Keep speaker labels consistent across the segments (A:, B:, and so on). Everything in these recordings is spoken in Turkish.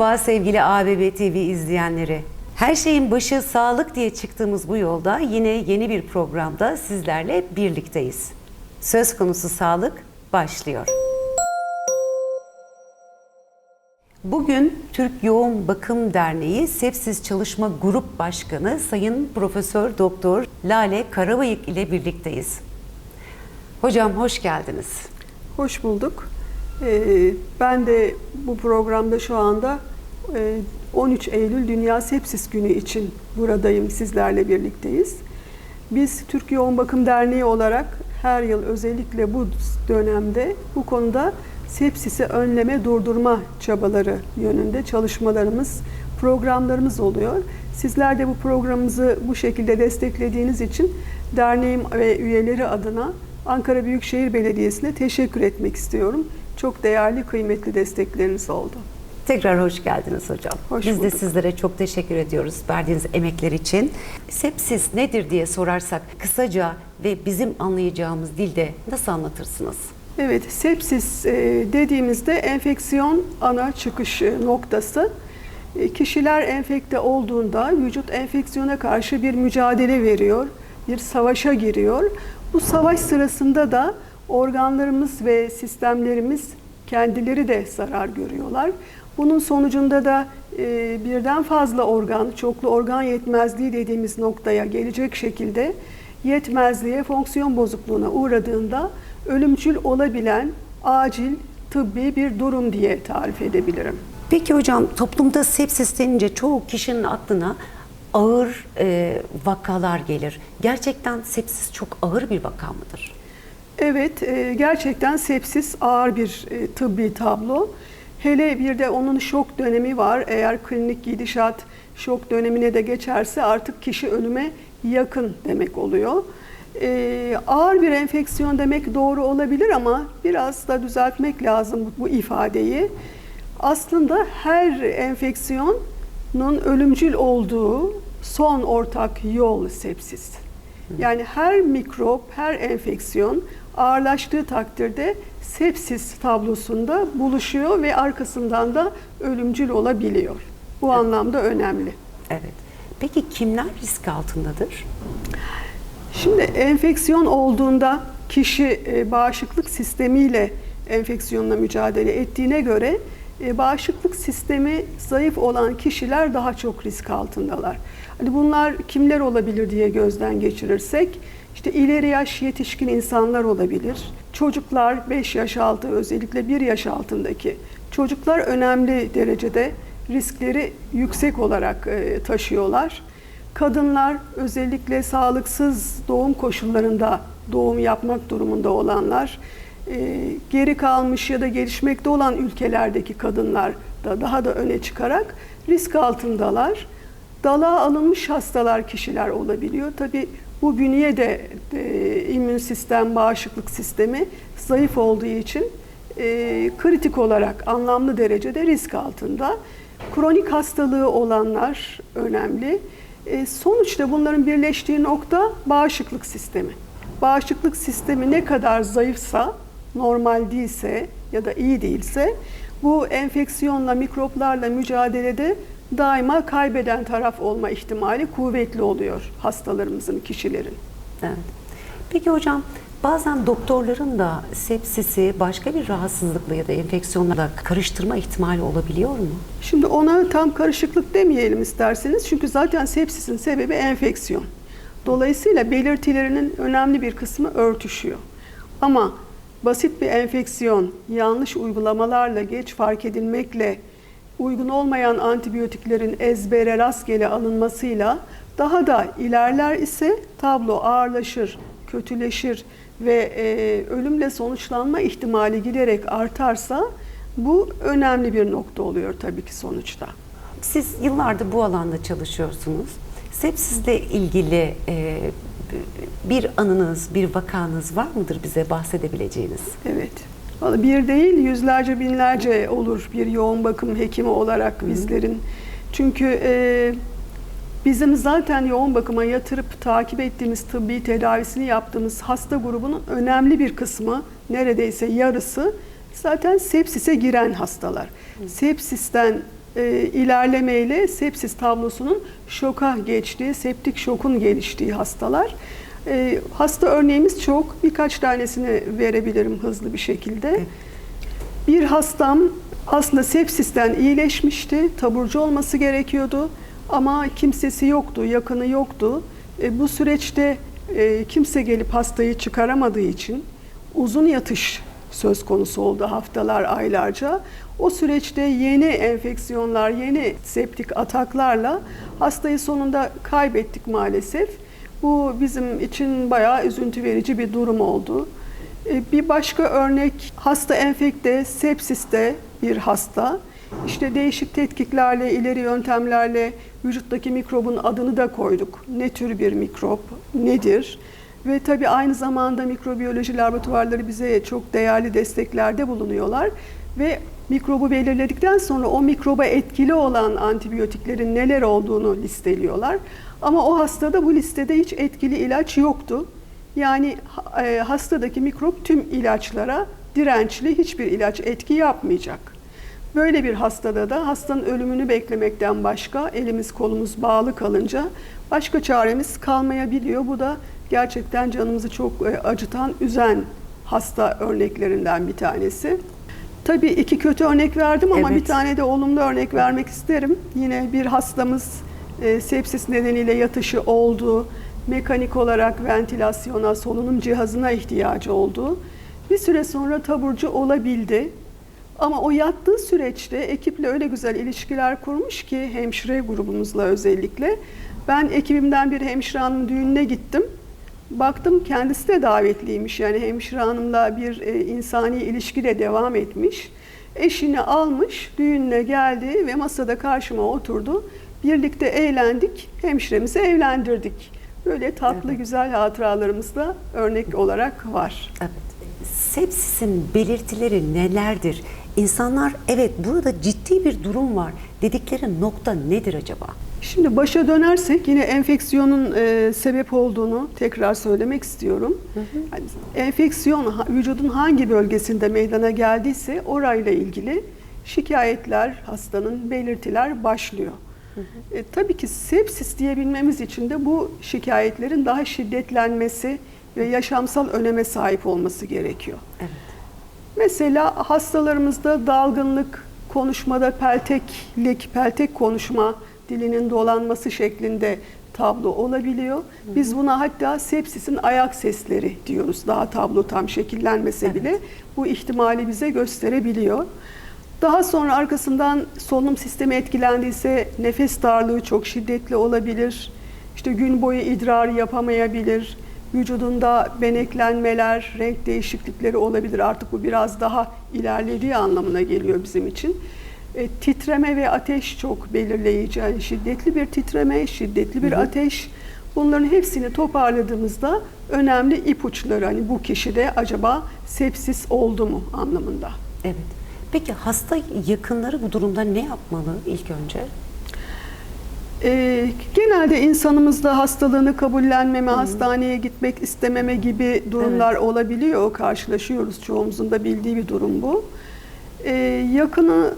A: Merhaba sevgili ABB TV izleyenleri. Her şeyin başı sağlık diye çıktığımız bu yolda yine yeni bir programda sizlerle birlikteyiz. Söz konusu sağlık başlıyor. Bugün Türk Yoğun Bakım Derneği Sepsis Çalışma Grup Başkanı Sayın Profesör Doktor Lale Karabayık ile birlikteyiz. Hocam hoş geldiniz.
B: Hoş bulduk. Ee, Ben de bu programda şu anda 13 Eylül Dünya Sepsis Günü için buradayım, sizlerle birlikteyiz. Biz Türk Yoğun Bakım Derneği olarak her yıl özellikle bu dönemde bu konuda sepsisi önleme, durdurma çabaları yönünde çalışmalarımız, programlarımız oluyor. Sizler de bu programımızı bu şekilde desteklediğiniz için derneğim ve üyeleri adına Ankara Büyükşehir Belediyesi'ne teşekkür etmek istiyorum. Çok değerli, kıymetli destekleriniz oldu.
A: Tekrar hoş geldiniz hocam.
B: Hoş
A: Biz de
B: bulduk.
A: sizlere çok teşekkür ediyoruz verdiğiniz emekler için. Sepsis nedir diye sorarsak kısaca ve bizim anlayacağımız dilde nasıl anlatırsınız?
B: Evet, sepsis e, dediğimizde enfeksiyon ana çıkış e, noktası. E, Kişiler enfekte olduğunda vücut enfeksiyona karşı bir mücadele veriyor, bir savaşa giriyor. Bu savaş sırasında da organlarımız ve sistemlerimiz kendileri de zarar görüyorlar. Bunun sonucunda da e, birden fazla organ, çoklu organ yetmezliği dediğimiz noktaya gelecek şekilde yetmezliğe, fonksiyon bozukluğuna uğradığında ölümcül olabilen acil tıbbi bir durum diye tarif edebilirim.
A: Peki hocam toplumda sepsis denince çoğu kişinin aklına ağır e, vakalar gelir. Gerçekten sepsis çok ağır bir vaka mıdır?
B: Evet, e, gerçekten sepsis ağır bir e, tıbbi tablo. Hele bir de onun şok dönemi var. Eğer klinik gidişat şok dönemine de geçerse artık kişi ölüme yakın demek oluyor. E, ağır bir enfeksiyon demek doğru olabilir ama biraz da düzeltmek lazım bu ifadeyi. Aslında her enfeksiyonun ölümcül olduğu son ortak yol sepsis. Yani her mikrop, her enfeksiyon ağırlaştığı takdirde sepsis tablosunda buluşuyor ve arkasından da ölümcül olabiliyor. Bu anlamda önemli.
A: Evet. Peki kimler risk altındadır?
B: Şimdi enfeksiyon olduğunda kişi e, bağışıklık sistemiyle enfeksiyonla mücadele ettiğine göre e, bağışıklık sistemi zayıf olan kişiler daha çok risk altındalar. Hani bunlar kimler olabilir diye gözden geçirirsek işte ileri yaş yetişkin insanlar olabilir. Çocuklar 5 yaş altı özellikle 1 yaş altındaki çocuklar önemli derecede riskleri yüksek olarak e, taşıyorlar. Kadınlar özellikle sağlıksız doğum koşullarında doğum yapmak durumunda olanlar, e, geri kalmış ya da gelişmekte olan ülkelerdeki kadınlar da daha da öne çıkarak risk altındalar. Dalağa alınmış hastalar kişiler olabiliyor. Tabi bu bünye de e, immün sistem, bağışıklık sistemi zayıf olduğu için e, kritik olarak anlamlı derecede risk altında. Kronik hastalığı olanlar önemli. E, sonuçta bunların birleştiği nokta bağışıklık sistemi. Bağışıklık sistemi ne kadar zayıfsa, normal değilse ya da iyi değilse bu enfeksiyonla, mikroplarla mücadelede daima kaybeden taraf olma ihtimali kuvvetli oluyor hastalarımızın, kişilerin.
A: Evet. Peki hocam bazen doktorların da sepsisi başka bir rahatsızlıkla ya da enfeksiyonla karıştırma ihtimali olabiliyor mu?
B: Şimdi ona tam karışıklık demeyelim isterseniz çünkü zaten sepsisin sebebi enfeksiyon. Dolayısıyla belirtilerinin önemli bir kısmı örtüşüyor. Ama basit bir enfeksiyon yanlış uygulamalarla geç fark edilmekle uygun olmayan antibiyotiklerin ezbere rastgele alınmasıyla daha da ilerler ise tablo ağırlaşır, kötüleşir ve e, ölümle sonuçlanma ihtimali giderek artarsa bu önemli bir nokta oluyor tabii ki sonuçta.
A: Siz yıllardır bu alanda çalışıyorsunuz. Sepsisle ilgili e, bir anınız, bir vakanız var mıdır bize bahsedebileceğiniz?
B: Evet. Bir değil, yüzlerce binlerce olur bir yoğun bakım hekimi olarak bizlerin. Çünkü e, bizim zaten yoğun bakıma yatırıp takip ettiğimiz tıbbi tedavisini yaptığımız hasta grubunun önemli bir kısmı, neredeyse yarısı zaten sepsise giren hastalar. Sepsisten e, ilerlemeyle sepsis tablosunun şoka geçtiği, septik şokun geliştiği hastalar. E, hasta örneğimiz çok. Birkaç tanesini verebilirim hızlı bir şekilde. Bir hastam aslında sepsisten iyileşmişti. Taburcu olması gerekiyordu. Ama kimsesi yoktu, yakını yoktu. E, bu süreçte e, kimse gelip hastayı çıkaramadığı için uzun yatış söz konusu oldu haftalar, aylarca. O süreçte yeni enfeksiyonlar, yeni septik ataklarla hastayı sonunda kaybettik maalesef. Bu bizim için bayağı üzüntü verici bir durum oldu. E, Bir başka örnek hasta enfekte, sepsiste bir hasta. İşte değişik tetkiklerle, ileri yöntemlerle vücuttaki mikrobun adını da koyduk. Ne tür bir mikrop, nedir? Ve tabii aynı zamanda mikrobiyoloji laboratuvarları bize çok değerli desteklerde bulunuyorlar. Ve mikrobu belirledikten sonra o mikroba etkili olan antibiyotiklerin neler olduğunu listeliyorlar. Ama o hastada bu listede hiç etkili ilaç yoktu. Yani e, hastadaki mikrop tüm ilaçlara dirençli hiçbir ilaç etki yapmayacak. Böyle bir hastada da hastanın ölümünü beklemekten başka elimiz kolumuz bağlı kalınca başka çaremiz kalmayabiliyor. Bu da gerçekten canımızı çok e, acıtan, üzen hasta örneklerinden bir tanesi. Tabii iki kötü örnek verdim ama
A: Evet.
B: bir tane de olumlu örnek vermek isterim. Yine bir hastamız e, sepsis nedeniyle yatışı oldu. Mekanik olarak ventilasyona, solunum cihazına ihtiyacı oldu. Bir süre sonra taburcu olabildi. Ama o yattığı süreçte ekiple öyle güzel ilişkiler kurmuş ki hemşire grubumuzla özellikle. Ben ekibimden bir hemşire hanımın düğününe gittim. Baktım kendisi de davetliymiş. Yani hemşire hanımla bir e, insani ilişki de devam etmiş. Eşini almış, düğününe geldi ve masada karşıma oturdu. Birlikte eğlendik, hemşiremizi evlendirdik. Böyle tatlı
A: Evet.
B: güzel hatıralarımız da örnek olarak var.
A: Evet. Sepsisin belirtileri nelerdir? İnsanlar evet burada ciddi bir durum var dedikleri nokta nedir acaba?
B: Şimdi başa dönersek yine enfeksiyonun e, sebep olduğunu tekrar söylemek istiyorum. Yani enfeksiyon vücudun hangi bölgesinde meydana geldiyse orayla ilgili şikayetler, hastanın belirtiler başlıyor. E, tabii ki sepsis diyebilmemiz için de bu şikayetlerin daha şiddetlenmesi ve yaşamsal öneme sahip olması gerekiyor.
A: Evet.
B: Mesela hastalarımızda dalgınlık, konuşmada pelteklik, peltek konuşma, dilinin dolanması şeklinde tablo olabiliyor. Biz buna hatta sepsisin ayak sesleri diyoruz. Daha tablo tam şekillenmese
A: Evet.
B: bile bu ihtimali bize gösterebiliyor. Daha sonra arkasından solunum sistemi etkilendiyse nefes darlığı çok şiddetli olabilir. İşte gün boyu idrar yapamayabilir. Vücudunda beneklenmeler, renk değişiklikleri olabilir. Artık bu biraz daha ilerlediği anlamına geliyor bizim için. E, titreme ve ateş çok belirleyici. Yani şiddetli bir titreme, şiddetli bir ateş. Bunların hepsini toparladığımızda önemli ipuçları hani bu kişide acaba sepsis oldu mu anlamında.
A: Evet. Peki hasta yakınları bu durumda ne yapmalı ilk önce?
B: Ee, genelde insanımızda hastalığını kabullenmeme, hastaneye gitmek istememe gibi durumlar olabiliyor. Karşılaşıyoruz. Çoğumuzun da bildiği bir durum bu. Ee, yakını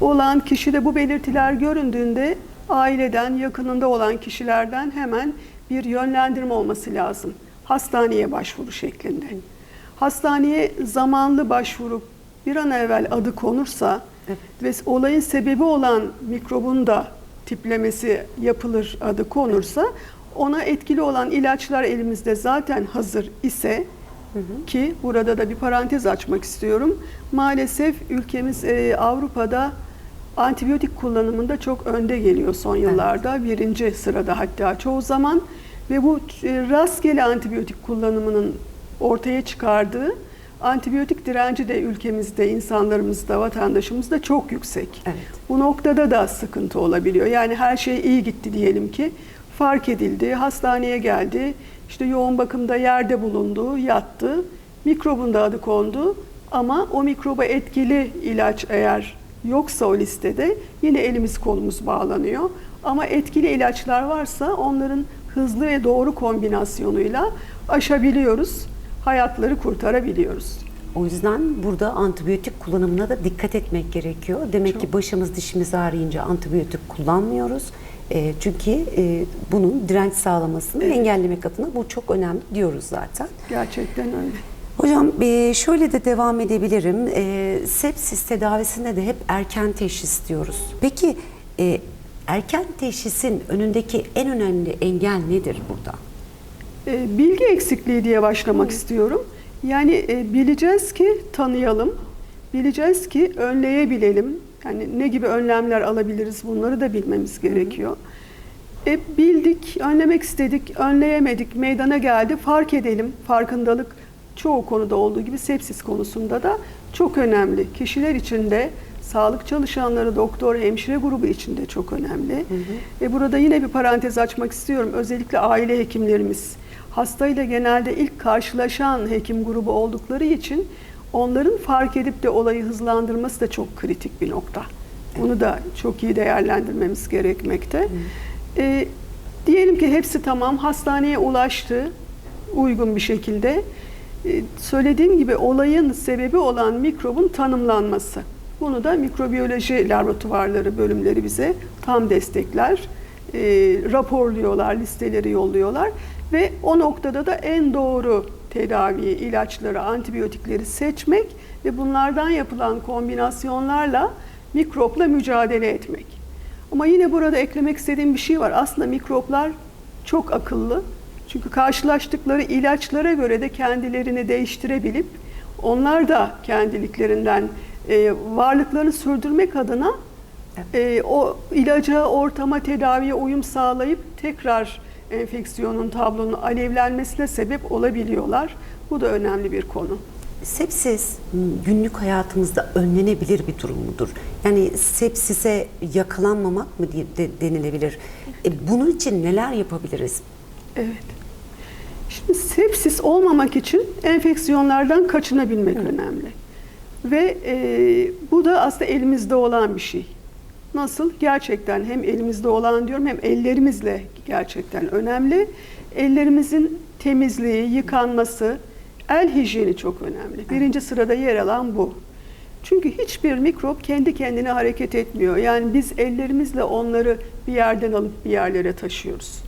B: olan kişide bu belirtiler göründüğünde aileden, yakınında olan kişilerden hemen bir yönlendirme olması lazım. Hastaneye başvuru şeklinde. Hastaneye zamanlı başvurup bir an evvel adı konursa
A: Evet.
B: ve olayın sebebi olan mikrobun da tiplemesi yapılır, adı konursa ona etkili olan ilaçlar elimizde zaten hazır ise ki burada da bir parantez açmak istiyorum. Maalesef ülkemiz e, Avrupa'da antibiyotik kullanımında çok önde geliyor son yıllarda. Birinci sırada hatta çoğu zaman ve bu e, rastgele antibiyotik kullanımının ortaya çıkardığı antibiyotik direnci de ülkemizde, insanlarımızda, vatandaşımızda çok yüksek.
A: Evet.
B: Bu noktada da sıkıntı olabiliyor. Yani her şey iyi gitti diyelim ki. Fark edildi, hastaneye geldi, işte yoğun bakımda yerde bulundu, yattı. Mikrobun da adı kondu ama o mikroba etkili ilaç eğer yoksa o listede yine elimiz kolumuz bağlanıyor. Ama etkili ilaçlar varsa onların hızlı ve doğru kombinasyonuyla aşabiliyoruz, hayatları kurtarabiliyoruz.
A: O yüzden burada antibiyotik kullanımına da dikkat etmek gerekiyor. Demek
B: Çok.
A: ki başımız dişimiz ağrıyınca antibiyotik kullanmıyoruz. E, çünkü e, bunun direnç sağlamasını
B: Evet.
A: engellemek adına bu çok önemli diyoruz zaten.
B: Gerçekten öyle.
A: Hocam e, şöyle de devam edebilirim. E, sepsis tedavisinde de hep erken teşhis diyoruz. Peki e, erken teşhisin önündeki en önemli engel nedir burada?
B: E, bilgi eksikliği diye başlamak istiyorum. Yani e, bileceğiz ki tanıyalım, bileceğiz ki önleyebilelim. Yani ne gibi önlemler alabiliriz bunları da bilmemiz gerekiyor. E, bildik, önlemek istedik, önleyemedik, meydana geldi, fark edelim. Farkındalık çoğu konuda olduğu gibi sepsis konusunda da çok önemli. Kişiler için de sağlık çalışanları, doktor, hemşire grubu için de çok önemli. E, burada yine bir parantez açmak istiyorum. Özellikle aile hekimlerimiz hastayla genelde ilk karşılaşan hekim grubu oldukları için onların fark edip de olayı hızlandırması da çok kritik bir nokta. Bunu da çok iyi değerlendirmemiz gerekmekte. E, diyelim ki hepsi tamam, hastaneye ulaştı uygun bir şekilde. E, söylediğim gibi olayın sebebi olan mikrobun tanımlanması. Bunu da mikrobiyoloji laboratuvarları bölümleri bize tam destekler. E, raporluyorlar, listeleri yolluyorlar ve o noktada da en doğru tedaviyi, ilaçları, antibiyotikleri seçmek ve bunlardan yapılan kombinasyonlarla mikropla mücadele etmek. Ama yine burada eklemek istediğim bir şey var. Aslında mikroplar çok akıllı. Çünkü karşılaştıkları ilaçlara göre de kendilerini değiştirebilip onlar da kendiliklerinden e, varlıklarını sürdürmek adına e, o ilaca, ortama, tedaviye uyum sağlayıp tekrar enfeksiyonun, tablonun alevlenmesine sebep olabiliyorlar. Bu da önemli bir konu.
A: Sepsis günlük hayatımızda önlenebilir bir durum mudur? Yani sepsise yakalanmamak mı de- denilebilir? E, bunun için neler yapabiliriz?
B: Evet. Şimdi sepsis olmamak için enfeksiyonlardan kaçınabilmek önemli. Ve e, bu da aslında elimizde olan bir şey. Nasıl? Gerçekten hem elimizde olan diyorum hem ellerimizle gerçekten önemli. Ellerimizin temizliği, yıkanması, el hijyeni çok önemli. Birinci sırada yer alan bu. Çünkü hiçbir mikrop kendi kendine hareket etmiyor. Yani biz ellerimizle onları bir yerden alıp bir yerlere taşıyoruz.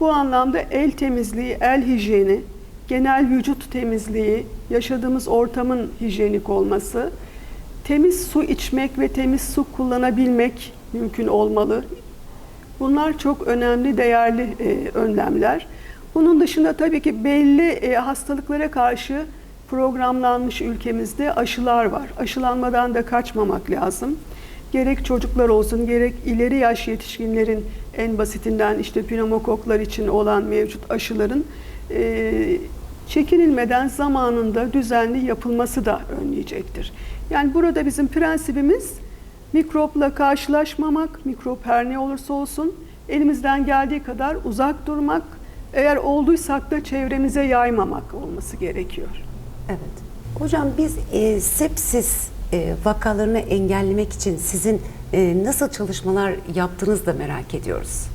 B: Bu anlamda el temizliği, el hijyeni, genel vücut temizliği, yaşadığımız ortamın hijyenik olması, temiz su içmek ve temiz su kullanabilmek mümkün olmalı. Bunlar çok önemli, değerli e, önlemler. Bunun dışında tabii ki belli e, hastalıklara karşı programlanmış ülkemizde aşılar var. Aşılanmadan da kaçmamak lazım. Gerek çocuklar olsun, gerek ileri yaş yetişkinlerin en basitinden işte pneumokoklar için olan mevcut aşıların e, çekinilmeden zamanında düzenli yapılması da önleyecektir. Yani burada bizim prensibimiz mikropla karşılaşmamak, mikrop her ne olursa olsun elimizden geldiği kadar uzak durmak, eğer olduysak da çevremize yaymamak olması gerekiyor.
A: Evet. Hocam biz e, sepsis e, vakalarını engellemek için sizin e, nasıl çalışmalar yaptığınızı da merak ediyoruz.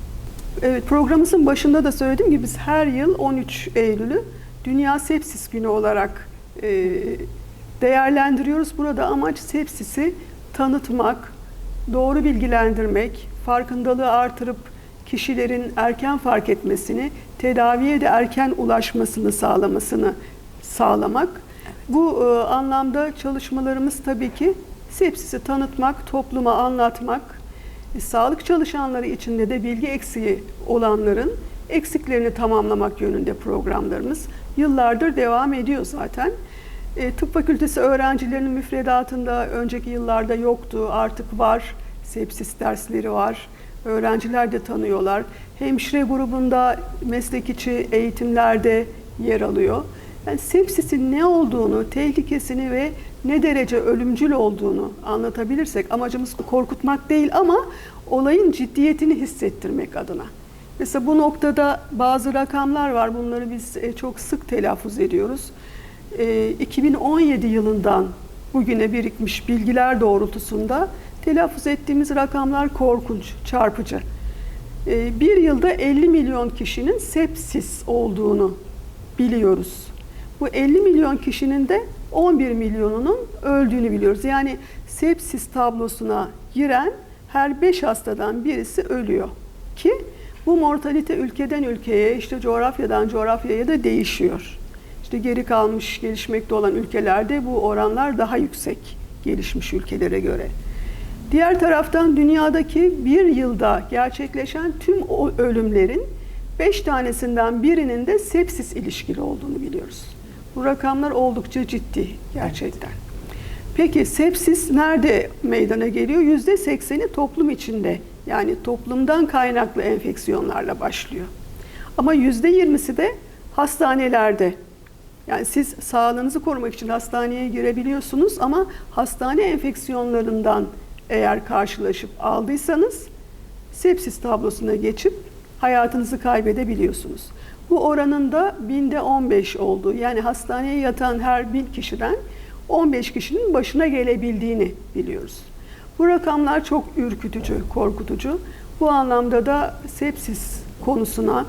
B: Evet programımızın başında da söylediğim gibi biz her yıl 13 Eylül'ü Dünya Sepsis Günü olarak e, değerlendiriyoruz. Burada amaç sepsisi tanıtmak, doğru bilgilendirmek, farkındalığı artırıp kişilerin erken fark etmesini, tedaviye de erken ulaşmasını sağlamasını sağlamak. Bu e, anlamda çalışmalarımız tabii ki sepsisi tanıtmak, topluma anlatmak, e, sağlık çalışanları içinde de bilgi eksiği olanların eksiklerini tamamlamak yönünde programlarımız yıllardır devam ediyor zaten. E, tıp fakültesi öğrencilerinin müfredatında önceki yıllarda yoktu, artık var. Sepsis dersleri var. Öğrenciler de tanıyorlar. Hemşire grubunda meslek içi eğitimlerde yer alıyor. Yani sepsisin ne olduğunu, tehlikesini ve ne derece ölümcül olduğunu anlatabilirsek amacımız korkutmak değil ama olayın ciddiyetini hissettirmek adına. Mesela bu noktada bazı rakamlar var. Bunları biz e, çok sık telaffuz ediyoruz. E, 2017 yılından bugüne birikmiş bilgiler doğrultusunda telaffuz ettiğimiz rakamlar korkunç, çarpıcı. E, bir yılda 50 milyon kişinin sepsis olduğunu biliyoruz. Bu 50 milyon kişinin de 11 milyonunun öldüğünü biliyoruz. Yani sepsis tablosuna giren her 5 hastadan birisi ölüyor ki bu mortalite ülkeden ülkeye, işte coğrafyadan coğrafyaya da değişiyor. İşte geri kalmış, gelişmekte olan ülkelerde bu oranlar daha yüksek gelişmiş ülkelere göre. Diğer taraftan dünyadaki bir yılda gerçekleşen tüm o ölümlerin 5 tanesinden birinin de sepsis ilişkili olduğunu biliyoruz. Bu rakamlar oldukça ciddi gerçekten. Peki sepsis nerede meydana geliyor? Yüzde sekseni toplum içinde. Yani toplumdan kaynaklı enfeksiyonlarla başlıyor. Ama yüzde yirmisi de hastanelerde. Yani siz sağlığınızı korumak için hastaneye girebiliyorsunuz ama hastane enfeksiyonlarından eğer karşılaşıp aldıysanız sepsis tablosuna geçip hayatınızı kaybedebiliyorsunuz. Bu oranın da binde 15 olduğu yani hastaneye yatan her bin kişiden 15 kişinin başına gelebildiğini biliyoruz. Bu rakamlar çok ürkütücü, korkutucu. Bu anlamda da sepsis konusuna,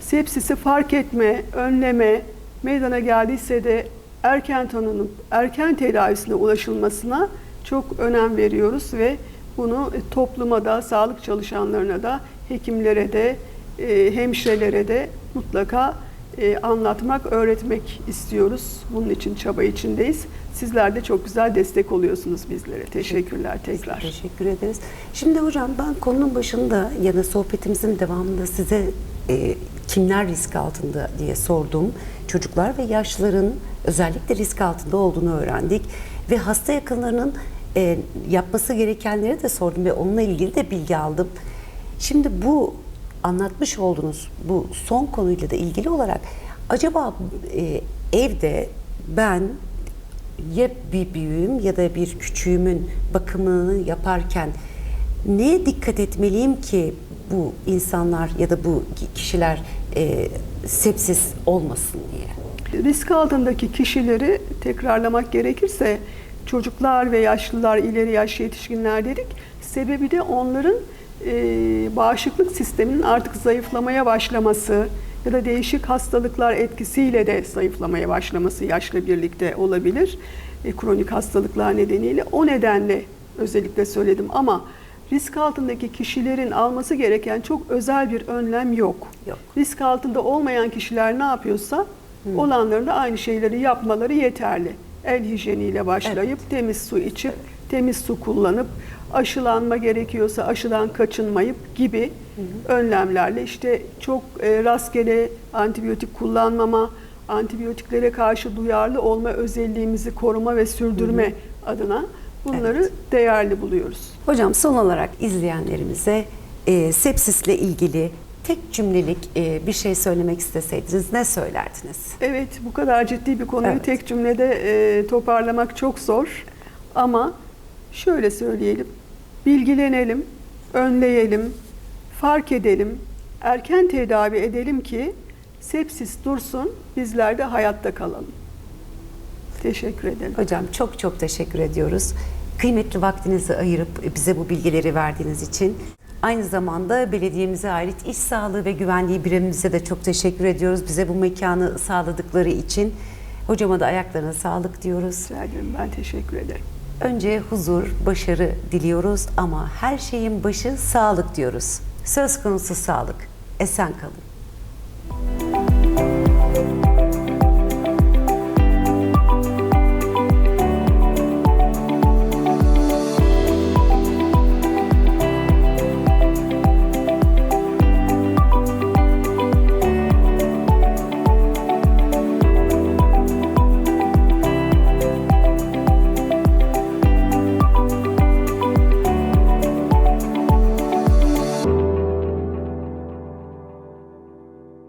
B: sepsisi fark etme, önleme, meydana geldiyse de erken tanınıp erken tedavisine ulaşılmasına çok önem veriyoruz ve bunu topluma da, sağlık çalışanlarına da, hekimlere de, e, hemşirelere de mutlaka e, anlatmak, öğretmek istiyoruz. Bunun için çaba içindeyiz. Sizler de çok güzel destek oluyorsunuz bizlere. Teşekkürler tekrar.
A: Teşekkür ederiz. Şimdi hocam ben konunun başında ya da sohbetimizin devamında size e, kimler risk altında diye sordum. Çocuklar ve yaşlıların özellikle risk altında olduğunu öğrendik. Ve hasta yakınlarının e, yapması gerekenleri de sordum ve onunla ilgili de bilgi aldım. Şimdi bu anlatmış olduğunuz bu son konuyla da ilgili olarak acaba e, evde ben ya bir büyüğüm ya da bir küçüğümün bakımını yaparken neye dikkat etmeliyim ki bu insanlar ya da bu kişiler e, sepsis olmasın diye?
B: Risk altındaki kişileri tekrarlamak gerekirse çocuklar ve yaşlılar, ileri yaş yetişkinler dedik. Sebebi de onların e, bağışıklık sisteminin artık zayıflamaya başlaması ya da değişik hastalıklar etkisiyle de zayıflamaya başlaması yaşla birlikte olabilir. E, kronik hastalıklar nedeniyle. O nedenle özellikle söyledim ama risk altındaki kişilerin alması gereken çok özel bir önlem yok.
A: Yok.
B: Risk altında olmayan kişiler ne yapıyorsa olanların da aynı şeyleri yapmaları yeterli. El hijyeniyle başlayıp temiz su içip temiz su kullanıp aşılanma gerekiyorsa aşıdan kaçınmayıp gibi önlemlerle işte çok e, rastgele antibiyotik kullanmama, antibiyotiklere karşı duyarlı olma özelliğimizi koruma ve sürdürme adına bunları
A: Evet.
B: değerli buluyoruz.
A: Hocam son olarak izleyenlerimize e, sepsisle ilgili tek cümlelik e, bir şey söylemek isteseydiniz ne söylerdiniz?
B: Evet, bu kadar ciddi bir konuyu
A: Evet.
B: tek cümlede e, toparlamak çok zor. Ama şöyle söyleyelim, bilgilenelim, önleyelim, fark edelim, erken tedavi edelim ki sepsis dursun, bizler de hayatta kalalım. Teşekkür ederim.
A: Hocam çok çok teşekkür ediyoruz. Kıymetli vaktinizi ayırıp bize bu bilgileri verdiğiniz için. Aynı zamanda belediyemize ait iş sağlığı ve güvenliği birimimize de çok teşekkür ediyoruz. Bize bu mekanı sağladıkları için. Hocama da ayaklarına sağlık diyoruz.
B: Rica ederim, ben teşekkür ederim.
A: Önce huzur, başarı diliyoruz ama her şeyin başı sağlık diyoruz. Söz konusu sağlık. Esen kalın.